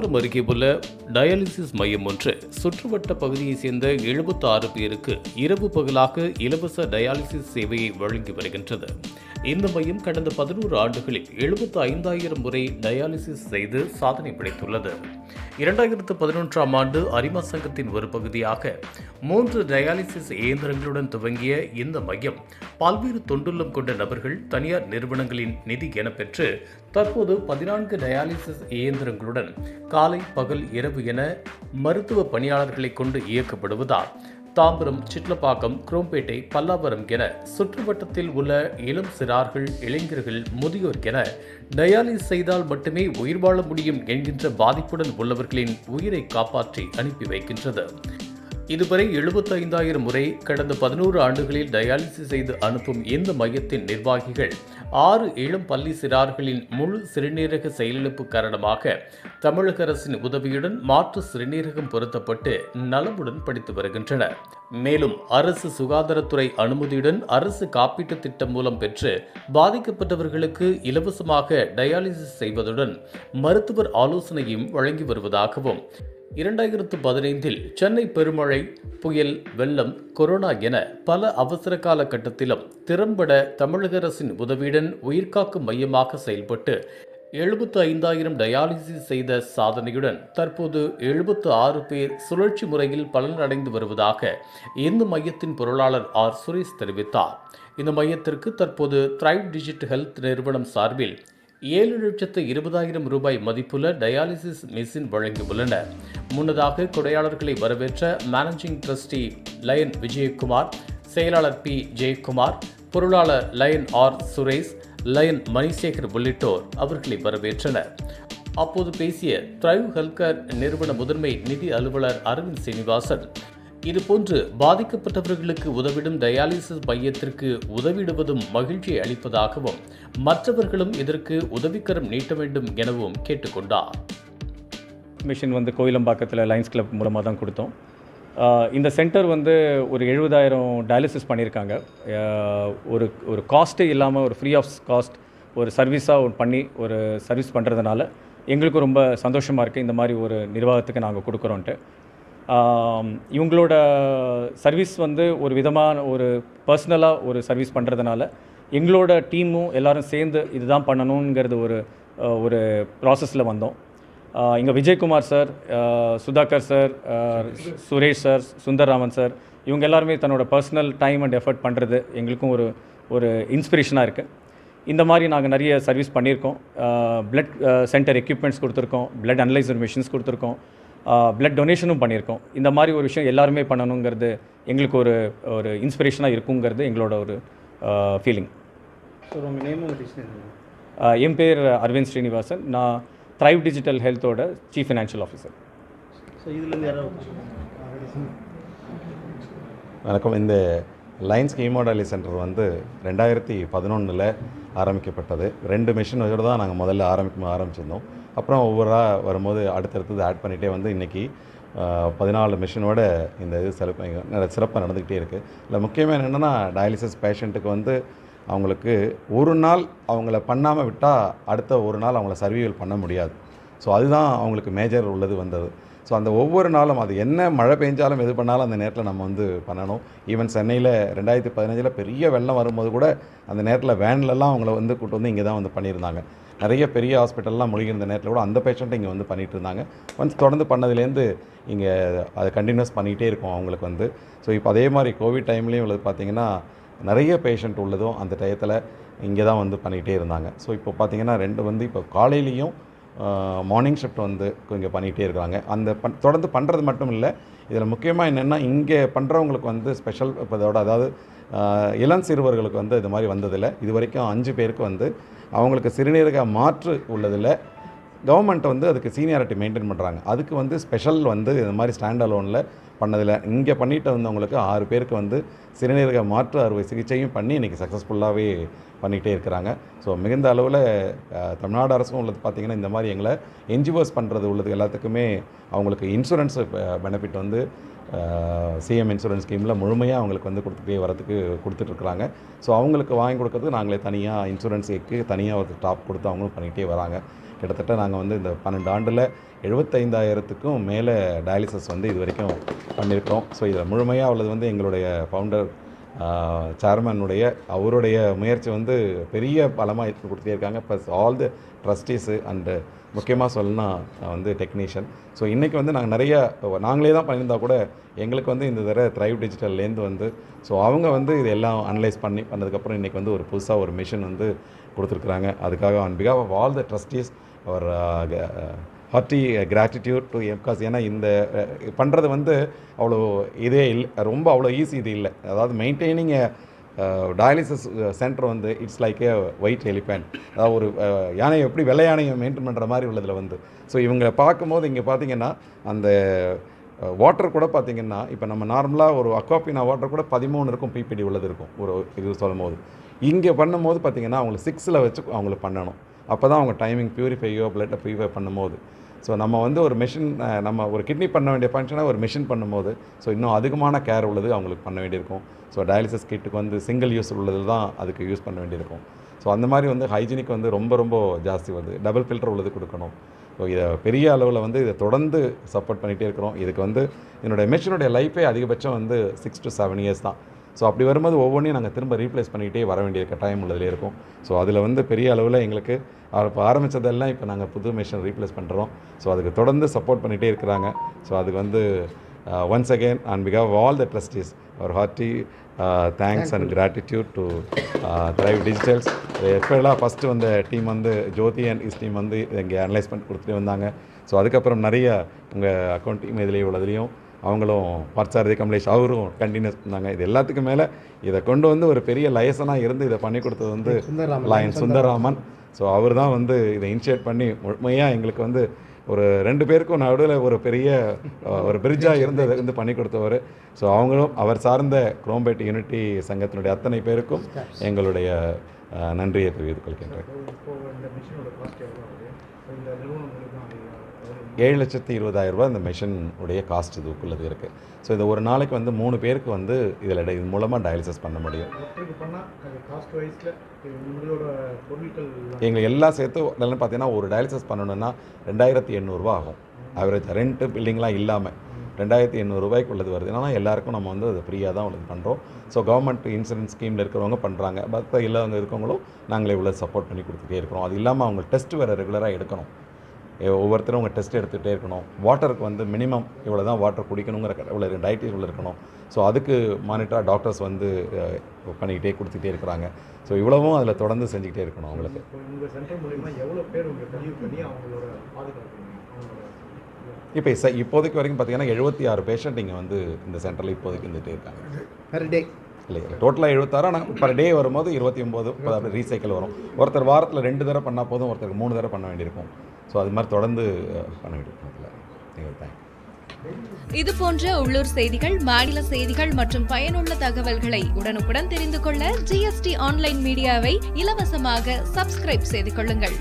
தாம்பரம் அருகே உள்ள டயாலிசிஸ் மையம் ஒன்று சுற்றுவட்ட பகுதியைச் சேர்ந்த 76 ஆறு பேருக்கு இரவு பகலாக இலவச டயாலிசிஸ் சேவையை வழங்கி வருகின்றது. இந்த மையம் கடந்த பதினோரு ஆண்டுகளில் 75 ஐந்தாயிரம் முறை டயாலிசிஸ் செய்து சாதனை படைத்துள்ளது. இரண்டாயிரத்து பதினொன்றாம் ஆண்டு அரிமா சங்கத்தின் ஒரு பகுதியாக மூன்று டயாலிசிஸ் இயந்திரங்களுடன் துவங்கிய இந்த மையம் பல்வேறு தொண்டுள்ளம் கொண்ட நபர்கள் தனியார் நிறுவனங்களின் நிதி என பெற்று தற்போது பதினான்கு டயாலிசிஸ் இயந்திரங்களுடன் காலை பகல் இரவு என மருத்துவ பணியாளர்களை கொண்டு இயக்கப்படுவதால் தாம்பரம் சிட்லப்பாக்கம் குரோம்பேட்டை பல்லாவரம் என சுற்றுவட்டத்தில் உள்ள இளம் சிறார்கள் இளைஞர்கள் முதியோர் என டயாலிஸ் செய்தால் மட்டுமே உயிர் வாழ முடியும் என்கின்ற பாதிப்புடன் உள்ளவர்களின் உயிரை காப்பாற்றி அனுப்பி வைக்கின்றது. இதுவரை 75000 முறை கடந்த பதினோரு ஆண்டுகளில் டயாலிசிஸ் செய்து அனுப்பும் இந்த மையத்தின் நிர்வாகிகள் ஆறு இளம் பள்ளி சிறார்களின் முழு சிறுநீரக செயலிழப்பு காரணமாக தமிழக அரசின் உதவியுடன் மாற்று சிறுநீரகம் பொருத்தப்பட்டு நலமுடன் படித்து வருகின்றனர். மேலும் அரசு சுகாதாரத்துறை அனுமதியுடன் அரசு காப்பீட்டுத் திட்டம் மூலம் பெற்று பாதிக்கப்பட்டவர்களுக்கு இலவசமாக டயாலிசிஸ் செய்வதுடன் மருத்துவர் ஆலோசனையும் வழங்கி வருவதாகவும். இரண்டாயிரத்து பதினைந்தில் சென்னை பெருமழை புயல் வெள்ளம் கொரோனா என பல அவசர கால கட்டத்திலும் திறம்பட தமிழக அரசின் உதவியுடன் உயிர்காக்கும் மையமாக செயல்பட்டு எழுபத்து ஐந்தாயிரம் டயாலிசிஸ் செய்த சாதனையுடன் தற்போது எழுபத்து ஆறு பேர் சுழற்சி முறையில் பலனடைந்து வருவதாக இந்த மையத்தின் பொருளாளர் ஆர் சுரேஷ் தெரிவித்தார். இந்த மையத்திற்கு தற்போது த்ரைவ் டிஜிட் ஹெல்த் நிறுவனம் சார்பில் ஏழு லட்சத்து இருபதாயிரம் ரூபாய் மதிப்புள்ள டயாலிசிஸ் மெஷின் வழங்கியுள்ளனர் முன்னதாக கொடையாளர்களை வரவேற்ற மேனேஜிங் ட்ரஸ்டி லயன் விஜயகுமார் செயலாளர் பி ஜெயக்குமார் பொருளாளர் lion R Suresh lion Manisekar உள்ளிட்டோர் அவர்களை வரவேற்றனர். அப்போது பேசிய த்ரைவ் ஹெல்த்கேர் நிறுவன முதன்மை நிதி அலுவலர் அரவிந்த் சீனிவாசன் இதுபோன்று பாதிக்கப்பட்டவர்களுக்கு உதவிடும் டயாலிசிஸ் மையத்திற்கு உதவிடுவதும் மகிழ்ச்சி அளிப்பதாகவும் மற்றவர்களும் இதற்கு உதவிக்கரம் நீட்ட வேண்டும் எனவும் கேட்டுக்கொண்டார். மிஷின் வந்து கோயிலம்பாக்கத்தில் லைன்ஸ் கிளப் மூலமாக தான் கொடுத்தோம். இந்த சென்டர் வந்து ஒரு எழுபதாயிரம் டயாலிசிஸ் பண்ணியிருக்காங்க. ஒரு ஒரு காஸ்ட்டே இல்லாமல் ஒரு ஃப்ரீ ஆஃப் காஸ்ட் ஒரு சர்வீஸாக பண்ணி ஒரு சர்வீஸ் பண்ணுறதுனால எங்களுக்கும் ரொம்ப சந்தோஷமாக இருக்குது இந்த மாதிரி ஒரு நிர்வாகத்துக்கு நாங்கள் கொடுக்குறோன்ட்டு. இவங்களோட சர்வீஸ் வந்து ஒரு விதமான ஒரு பர்சனலாக ஒரு சர்வீஸ் பண்ணுறதுனால எங்களோட டீமும் எல்லாரும் சேர்ந்து இதுதான் பண்ணணுங்கிறது ஒரு ஒரு ப்ராசஸில் வந்தோம். இங்கே Vijayakumar sir Sudhakar sir Suresh sir Sundarraman sir இவங்க எல்லாருமே தன்னோட பர்சனல் டைம் அண்ட் எஃபர்ட் பண்ணுறது எங்களுக்கும் ஒரு ஒரு இன்ஸ்பிரேஷனாக இருக்குது இந்த மாதிரி நாங்கள் நிறைய சர்வீஸ் பண்ணியிருக்கோம். பிளட் சென்டர் எக்யூப்மெண்ட்ஸ் கொடுத்துருக்கோம் பிளட் அனலைசர் மிஷின்ஸ் கொடுத்துருக்கோம் பிளட் டொனேஷனும் பண்ணியிருக்கோம். இந்த மாதிரி ஒரு விஷயம் எல்லாருமே பண்ணணுங்கிறது எங்களுக்கு ஒரு ஒரு இன்ஸ்பிரேஷனாக இருக்குங்கிறது எங்களோட ஒரு ஃபீலிங் என் பேர் அரவிந்த் ஸ்ரீனிவாசன். நான் த்ரைவ் டிஜிட்டல் ஹெல்த்தோட சீஃப் ஃபினான்ஷியல் ஆஃபீஸர் ஸோ இதுலேருந்து யாராவது வணக்கம். இந்த லைன்ஸ் ஹீமோடாலி சென்டர் வந்து ரெண்டாயிரத்தி பதினொன்றில் ஆரம்பிக்கப்பட்டது. ரெண்டு மிஷின் வச்சுட்டு தான் நாங்கள் முதல்ல ஆரம்பிக்கும் ஆரம்பிச்சிருந்தோம். அப்புறம் ஒவ்வொருவராக வரும்போது அடுத்தடுத்தது ஆட் பண்ணிகிட்டே வந்து இன்றைக்கி பதினாலு மிஷினோட இந்த இது சிறப்பு சிறப்பாக நடந்துக்கிட்டே இருக்குது இல்லை முக்கியமாக என்னென்னா டயாலிசிஸ் பேஷண்ட்டுக்கு வந்து அவங்களுக்கு ஒரு நாள் அவங்கள பண்ணாமல் விட்டால் அடுத்த ஒரு நாள் அவங்கள சர்வீவல் பண்ண முடியாது. ஸோ அதுதான் அவங்களுக்கு மேஜர் உள்ளது வந்தது. ஸோ அந்த ஒவ்வொரு நாளும் அது என்ன மழை பெஞ்சாலும் எது பண்ணாலும் அந்த நேரத்தில் நம்ம வந்து பண்ணணும். ஈவன் சென்னையில் ரெண்டாயிரத்தி பதினஞ்சில் பெரிய வெள்ளம் வரும்போது கூட அந்த நேரத்தில் வேன்லலாம் அவங்கள வந்து கூட்டு வந்து இங்கே தான் வந்து பண்ணியிருந்தாங்க. நிறைய பெரிய ஹாஸ்பிட்டல்லாம் முழுகிருந்த நேரத்தில் கூட அந்த பேஷண்ட்டை இங்கே வந்து பண்ணிகிட்டு இருந்தாங்க. ஒன்ஸ் தொடர்ந்து பண்ணதுலேருந்து இங்கே அதை கண்டினியூஸ் பண்ணிகிட்டே இருக்கும் அவங்களுக்கு வந்து. ஸோ இப்போ அதே மாதிரி கோவிட் டைம்லேயும் உள்ளது பார்த்திங்கன்னா நிறைய பேஷண்ட் உள்ளதும் அந்த டயத்தில் இங்கே தான் வந்து பண்ணிகிட்டே இருந்தாங்க. ஸோ இப்போ பார்த்திங்கன்னா ரெண்டு வந்து இப்போ காலையிலையும் மார்னிங் ஷிஃப்ட் வந்து இங்கே பண்ணிகிட்டே இருக்கிறாங்க. அந்த பண் தொடர்ந்து பண்ணுறது மட்டும் இல்லை இதில் முக்கியமாக என்னென்னா இங்கே பண்ணுறவங்களுக்கு வந்து ஸ்பெஷல் இப்போ இதோட அதாவது இளம் சிறுவர்களுக்கு வந்து இது மாதிரி வந்ததில்லை. இது வரைக்கும் அஞ்சு பேருக்கு வந்து அவங்களுக்கு சிறுநீரக மாற்று உள்ளதில் கவர்மெண்ட் வந்து அதுக்கு சீனியாரிட்டி மெயின்டைன் பண்ணுறாங்க அதுக்கு வந்து ஸ்பெஷல் வந்து இந்த மாதிரி ஸ்டாண்ட் அலோனில் பண்ணதில்லை. இங்கே பண்ணிட்டு வந்தவங்களுக்கு ஆறு பேருக்கு வந்து சிறுநீரக மாற்று அறுவை சிகிச்சையும் பண்ணி இன்றைக்கி சக்ஸஸ்ஃபுல்லாகவே பண்ணிகிட்டே இருக்கிறாங்க. ஸோ மிகுந்த அளவில் தமிழ்நாடு அரசும் உள்ளது பார்த்திங்கன்னா இந்த மாதிரி எங்களை என்ஜிஓஸ் பண்ணுறது உள்ளது எல்லாத்துக்குமே அவங்களுக்கு இன்சூரன்ஸ் பெனிஃபிட் வந்து சிஎம் இன்சூரன்ஸ் ஸ்கீமில் முழுமையாக அவங்களுக்கு வந்து கொடுத்துட்டே வரதுக்கு கொடுத்துட்ருக்குறாங்க ஸோ அவங்களுக்கு வாங்கி கொடுக்கறதுக்கு நாங்களே தனியாக இன்சூரன்ஸுக்கு தனியாக ஒரு டாப் கொடுத்து அவங்களும் பண்ணிகிட்டே வராங்க. கிட்டத்தட்ட நாங்கள் வந்து இந்த பன்னெண்டு ஆண்டில் எழுபத்தைந்தாயிரத்துக்கும் மேலே டயாலிசிஸ் வந்து இது வரைக்கும் பண்ணியிருக்கோம் ஸோ இதில் முழுமையாக உள்ளது வந்து எங்களுடைய ஃபவுண்டர் சேர்மனுடைய அவருடைய முயற்சி வந்து பெரிய பலமாக எடுத்து கொடுத்துட்டே இருக்காங்க. Plus all the trustees and முக்கியமாக சொல்லணும்னா வந்து டெக்னீஷியன் ஸோ இன்றைக்கி வந்து நாங்கள் நிறைய நாங்களே தான் பண்ணியிருந்தா கூட எங்களுக்கு வந்து இந்த தடவை த்ரைவ் டிஜிட்டல்லேருந்து வந்து ஸோ அவங்க வந்து இது எல்லாம் அனலைஸ் பண்ணி பண்ணதுக்கப்புறம் இன்றைக்கி வந்து ஒரு புதுசாக ஒரு மிஷின் வந்து கொடுத்துருக்குறாங்க. அதுக்காக on because of of all the trustees our hearty gratitude to எம்காஸ் ஏன்னா இந்த பண்ணுறது வந்து அவ்வளோ இதே இல்லை ரொம்ப அவ்வளோ ஈஸி இது இல்லை. அதாவது மெயின்டைனிங் டயாலிசிஸ் சென்டர் வந்து it's like a white elephant அதாவது ஒரு யானையை எப்படி வெள்ளை யானையை மெயின்டைன் பண்ணுற மாதிரி உள்ளதில் வந்து. ஸோ இவங்களை பார்க்கும்போது இங்கே பார்த்தீங்கன்னா அந்த வாட்டர் கூட பார்த்தீங்கன்னா இப்போ நம்ம நார்மலாக ஒரு அக்வாபினா வாட்டர் கூட பதிமூணு இருக்கும் பிபிடி உள்ளது இருக்கும். ஒரு இது சொல்லும் போது இங்கே பண்ணும்போது பார்த்தீங்கன்னா அவங்களுக்கு சிக்ஸில் வச்சு அவங்களுக்கு பண்ணணும். அப்போ தான் அவங்க டைமிங் பியூரிஃபையோ பிளட்டை ப்யூரிஃபை பண்ணும்போது. ஸோ நம்ம வந்து ஒரு மிஷின் நம்ம ஒரு கிட்னி பண்ண வேண்டிய ஃபங்க்ஷனை ஒரு மிஷின் பண்ணும்போது ஸோ இன்னும் அதிகமான கேர் உள்ளது அவங்களுக்கு பண்ண வேண்டியிருக்கும். ஸோ டயாலிசிஸ் கிட்டுக்கு வந்து சிங்கிள் யூஸ் உள்ளதில் தான் அதுக்கு யூஸ் பண்ண வேண்டியிருக்கும். ஸோ அந்த மாதிரி வந்து ஹைஜீனிக் வந்து ரொம்ப ரொம்ப ஜாஸ்தி வருது. டபுள் ஃபில்டர் உள்ளது கொடுக்கணும். ஸோ இதை பெரிய அளவில் வந்து இதை தொடர்ந்து சப்போர்ட் பண்ணிகிட்டே இருக்கிறோம். இதுக்கு வந்து என்னுடைய மிஷினுடைய லைஃபே அதிகபட்சம் வந்து சிக்ஸ் டு செவன் இயர்ஸ் தான். ஸோ அப்படி வரும்போது ஒவ்வொன்றையும் நாங்கள் திரும்ப ரீப்ளேஸ் பண்ணிக்கிட்டே வர வேண்டிய கட்டாயம் உள்ளதிலே இருக்கும். ஸோ அதில் வந்து பெரிய அளவில் எங்களுக்கு இப்போ ஆரம்பித்ததெல்லாம் இப்போ நாங்கள் புது மிஷின் ரீப்ளேஸ் பண்ணுறோம் ஸோ அதுக்கு தொடர்ந்து சப்போர்ட் பண்ணிகிட்டே இருக்கிறாங்க. ஸோ அதுக்கு வந்து once again on behalf all the trustees our hearty thanks and gratitude to thrive digitals எப்போல்லாம் ஃபஸ்ட்டு வந்த டீம் வந்து ஜோதி அண்ட் இஸ் டீம் வந்து இங்கே அனலைஸ் பண்ணி கொடுத்துட்டு வந்தாங்க. ஸோ அதுக்கப்புறம் நிறைய உங்கள் அக்கௌண்ட் டீம் இதுலேயும் உள்ளதுலேயும் அவங்களும் பார்த்தாரதி கமலேஷ் அவரும் கண்டினியூஸ் பண்ணாங்க இது எல்லாத்துக்கும் மேலே இதை கொண்டு வந்து ஒரு பெரிய லைசனாக இருந்து இதை பண்ணி கொடுத்தது வந்து. லயன் சுந்தரராமன். ஸோ அவர் தான் வந்து இதை இனிஷியேட் பண்ணி முழுமையாக எங்களுக்கு வந்து ஒரு ரெண்டு பேருக்கும் நடுவில் ஒரு பெரிய ஒரு பிரிட்ஜாக இருந்து அதை வந்து பண்ணி கொடுத்தவர். ஸோ அவங்களும் அவர் சார்ந்த குரோம்பேட் யூனிட்டி சங்கத்தினுடைய அத்தனை பேருக்கும் எங்களுடைய நன்றியை தெரிவித்துக் கொள்கின்றேன். ஏழு லட்சத்தி இருபதாயிரம் ரூபாய் இந்த மிஷின் உடைய காஸ்ட் இதுக்குள்ளது இருக்குது ஸோ இது ஒரு நாளைக்கு வந்து மூணு பேருக்கு வந்து இதில் இது மூலமாக டயாலிசிஸ் பண்ண முடியும். எங்களை எல்லாம் சேர்த்து பார்த்தீங்கன்னா ஒரு டயாலிசிஸ் பண்ணணுன்னா ரெண்டாயிரத்தி எண்ணூறுரூவா ஆகும். ஆவரேஜ் ரெண்ட்டு பில்டிங்லாம் இல்லாமல் ரெண்டாயிரத்தி எண்ணூறுரூபாய்க்கு உள்ளது வருது. ஆனால் எல்லாருக்கும் நம்ம வந்து அது ஃப்ரீயாக தான் உள்ளது பண்ணுறோம் ஸோ கவர்மெண்ட் இன்சூரன்ஸ் ஸ்கீமில் இருக்கிறவங்க பண்ணுறாங்க மற்ற இல்லாதவங்க இருக்கவங்களும் நாங்களே இவ்வளோ சப்போர்ட் பண்ணி கொடுத்துட்டே இருக்கிறோம். அது இல்லாமல் அவங்க டெஸ்ட் வேறு ரெகுலராக எடுக்கணும். ஒவ்வொருத்தரும் அவங்க டெஸ்ட் எடுத்துகிட்டே இருக்கணும். வாட்டருக்கு வந்து மினிமம் இவ்வளோ தான் வாட்டர் குடிக்கணுங்கிற க- இவ்வளோ டயட் இவ்வளோ இருக்கணும். ஸோ அதுக்கு மானிட்டராக டாக்டர்ஸ் வந்து பண்ணிக்கிட்டே கொடுத்துட்டே இருக்கிறாங்க. ஸோ இவ்வளவும் அதில் தொடர்ந்து செஞ்சுக்கிட்டே இருக்கணும் அவங்களுக்கு. இப்போ ச இப்போதைக்கு வரைக்கும் பார்த்தீங்கன்னா எழுபத்தி ஆறு பேஷண்ட் இங்கே வந்து இந்த சென்டரில் இப்போதைக்கு இருந்துகிட்டே இருக்காங்க. பெர் டே இல்லை டோட்டலாக எழுபத்தாறு ஆனால் பர் டே வரும்போது இருபத்தி ஒம்பது அப்படி ரீசைக்கிள் வரும். ஒருத்தர் வாரத்தில் ரெண்டு தடவை பண்ணால் போதும் ஒருத்தருக்கு மூணு தடவை பண்ண வேண்டியிருக்கும். ஸோ அது மாதிரி தொடர்ந்து பண்ண வேண்டியிருக்கும் அதில். நீங்கள் தேங்க் இது போன்ற உள்ளூர் செய்திகள் மாநில செய்திகள் மற்றும் பயனுள்ள தகவல்களை உடனுக்குடன் தெரிந்து கொள்ள ஜிஎஸ்டி ஆன்லைன் மீடியாவை இலவசமாக சப்ஸ்கிரைப் செய்து கொள்ளுங்கள்.